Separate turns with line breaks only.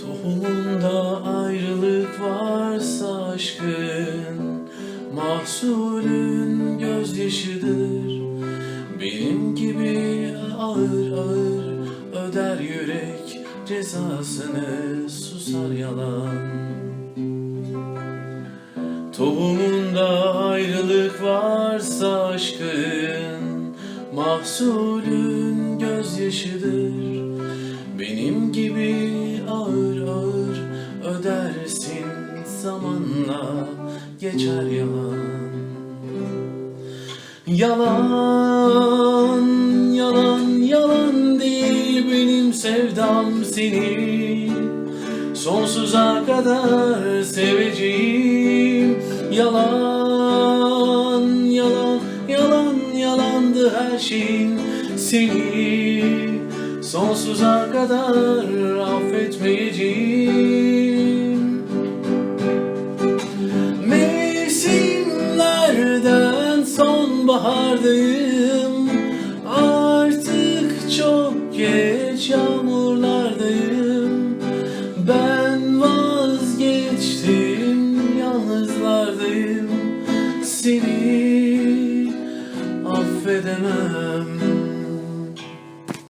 Tohumunda ayrılık varsa aşkın Mahsulün gözyaşıdır. Benim gibi ağır ağır öder yürek Cezasını susar yalan. Tohumunda ayrılık varsa aşkın Mahsulün gözyaşıdır. Benim gibi ödersin zamanla geçer yalan. Yalan, yalan, yalan değil benim sevdam seni. Sonsuza kadar seveceğim. Yalan, yalan, yalan, yalandı her şeyin seni. Sonsuza kadar affetmeyeceğim sonbahardayım Artık çok geç yağmurlardayım. Ben vazgeçtim yalnızlardayım. Seni affedemem